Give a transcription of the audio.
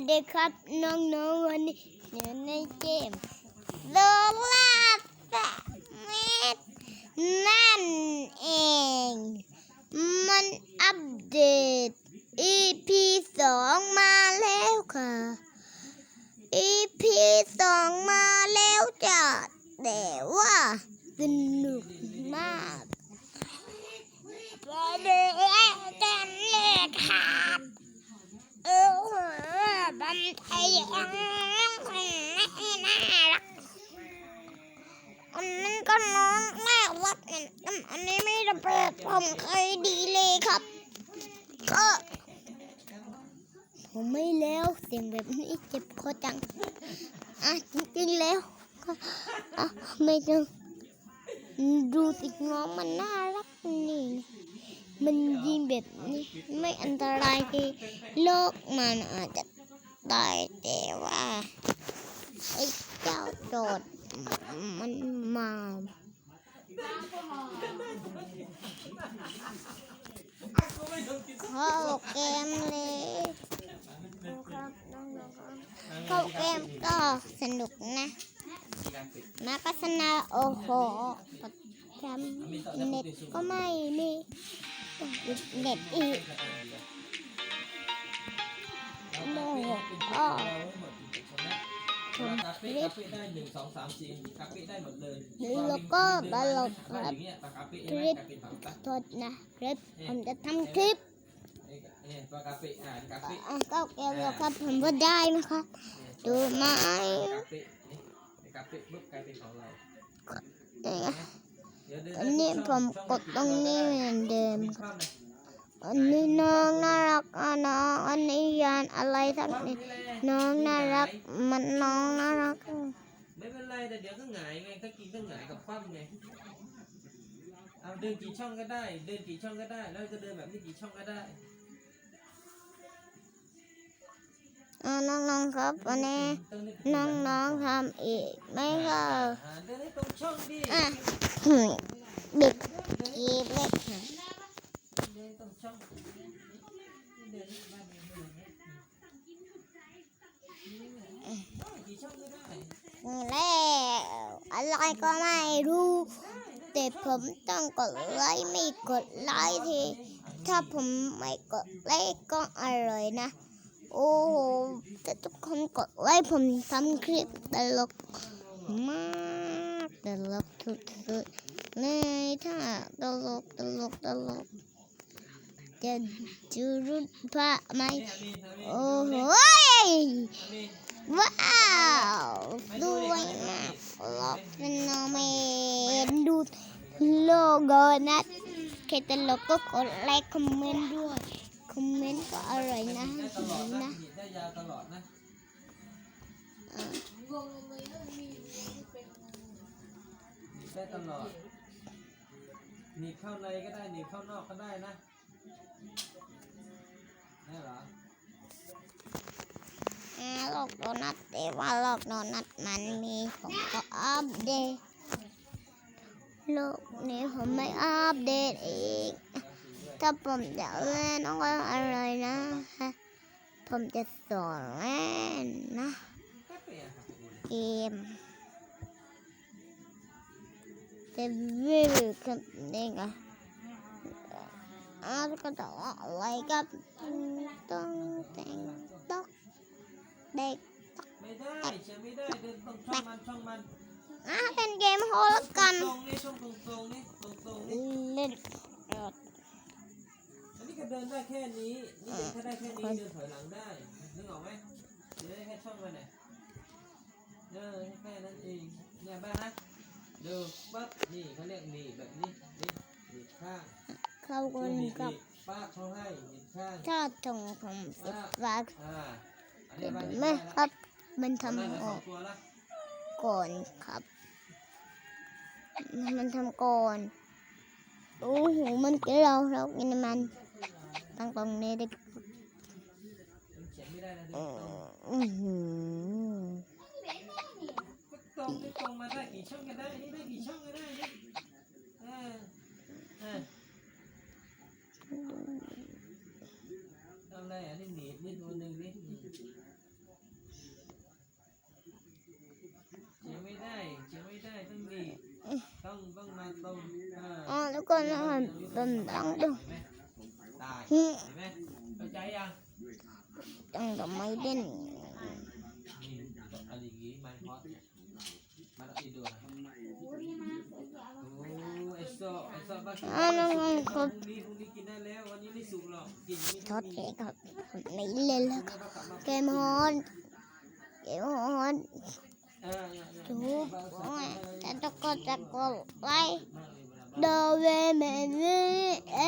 วัสดีครับน้องๆวันนี้อยู่ในเกมโลลาสเมดนั่นเอง มันอัปเดต EP สองมาแล้วค่ะ EP สองมาแล้วจ้ะแต่ว่าสนุกมากไปดูกันเลยครับเออ บันไทยอันนั้นคนน่ารักอันนั้นก็น้องน่ารักอันอันนี้ไม่ระเบิดผมเคยดีเลยครับก็ผมไม่แล้วเสียงแบบนี้เจ็บคอจังอะจริงๆแล้วก็อะไม่ต้องดูสิน้องมันน่ารักนี่มันยิงแบบนี้ไม่อันตรายที่โลกมันอาจจะ ตายแต่ว่าไอ้เจ้าโจดมันมาเข้าเกมเลยเข้าเกมก็สนุกนะนักษณะโอ้โหประจำเน็ตก็ไม่มีเด็ดอีก โมโหก็ผมคาคเฟ่ลิปคาเฟ่ได้หนึ่งสองสามสี่คาเฟ่ได้หมดเลยแล้วก็ตลกคครัรับบคาเฟ่คลิปคาเฟ่ถังตัดโทษนะครับผมจะทำคลิปเนี่ยปลากาเฟ่อ่าคาเฟ่อะก็เกมแล้วครับผมว่าได้ไหมครับดูไหมคาเฟ่นี่คาเฟ่ปุ๊บกลายเป็นของเราเดี๋ยวนะเดี๋ยวเดี๋ยวอันนี้ผมกดตรงนี้เหมือนเดิมมีครับข้าวไหมอันนี้น้องน่ารักอะ น้องอันนี้ยานอะไรสักนี่น้องน่ารัก มันน้องน่ารัก ไม่เป็นไรแต่เดี๋ยวก็หงายไงถ้ากินก็หงายกับคว่ำไงเอาเดินกี่ช่องก็ได้ เดินกี่ช่องก็ได้ แล้วจะเดินแบบนี้กี่ช่องก็ได้อ่าน้องๆครับวันนี้ต้องนึกน้องๆทำอีกไหมครับอ่าเดินให้ตรงช่องดิอะเด็กกีบเล็กนะเดิ นตรงช่องเดินบ้านเดินเดินเนี่ยกี่ช่องก็ได้แล้วอะไรก็ไม่รู้ แต่ผมต้องกดไลค์ไม่กดไลค์ที ถ้าผมไม่กดไลค์ก็อร่อยนะ โอ้โหแต่ทุกคนกดไลค์ผมทำคลิปตลกมากตลกสุดๆเลยถ้าตลกตลกตลก จะจูรุดพระไหมนี่อามีนอามีนโอ้โหอามีนว้าวสวยมากลอกเป็นโนเมนดูโลโก้นะแค่ตลกก็กดไลค์คอมเมนต์ด้วย คอมเมนต์ก็อร่อยนะได้ตลอดนะนะหยิบได้ยาวตลอดนะอ่าหยิบได้ตลอดหนีบเข้าในก็ได้หนีบเข้านอกก็ได้นะ นี่เหรออาโลกโดนัทแต่ว่าโลกโดนัทมันมีผมก็อัปเดตโลกนี้ผมไม่อัปเดตอีก ถ้าผมจะเล่นก็อะไรนะฮะผมจะสอนเล่นนะแป๊บเดียวครับเกม แต่วิวกับเด็กอะอาก็ต้ออะไรกับต้องแต่งตอกเด็กไม่ได้เชื่อไม่ได้เดินตรงช่องมันช่องมันอะเป็นเกมโฮลกันตรงนี้ช่องตรงตรงนี้ตรงตรงนี้เล่นอันนี้ก็เดินได้แค่นี้นี่เดินแค่ได้แค่นี้เดินถอยหลังได้นึกออกไหมเดินได้แค่ช่องมันเนี่ยเดินแค่นั้นเองเนี่ยบ้างนะดูปั๊บนี่เขาเรียกนีบแบบนี้นี่นีบข้าง เข้ากันหนีบกับป้าเขาให้หนีบข้างถ้าตรงผมสุดว่าอ่าอันนี้เห็นบ้านไหมครับ มันทำได้ทำสออองกตัวละก่อนครับ มันทำก่อนโอ้โหมันกินเราเรากินมันตั้งตรงนี้ได้มันเขียนไม่ได้นะอืดูมอื้อหือตรงไม่ตรงมาได้กี่ช่องก็ได้นี่ได้กี่ช่องก็ได้นี่เอ มืดคนหนึ่งเลยเขียไม่ได้เขียไม่ได้ต้องดีต้องต้องมาตรงเอออ๋อแล้วก็นอนตรงตรงตรงตายเห็นไหมเข้าใจยังต้องทำไมเด่นอะไรอย่างงี้มันเพอาะมันต้องดีด้วย อ้ากินอ้าวน้องพครุ่นงนี้พรุ่งนี้กินได้แล้ววันนี้ไม่สุกหรอกกินไม่ทอดมีเค้กครับไม่เล่นแล้วครับเกมฮอนเกมฮอนเออเนี่ยเนี่ยถูเนี่ยกบ้าสาโอ้ยมารถแต่ตะกอนตะกอนไล่มากเลยเวลาบ้เดเวเมนเอ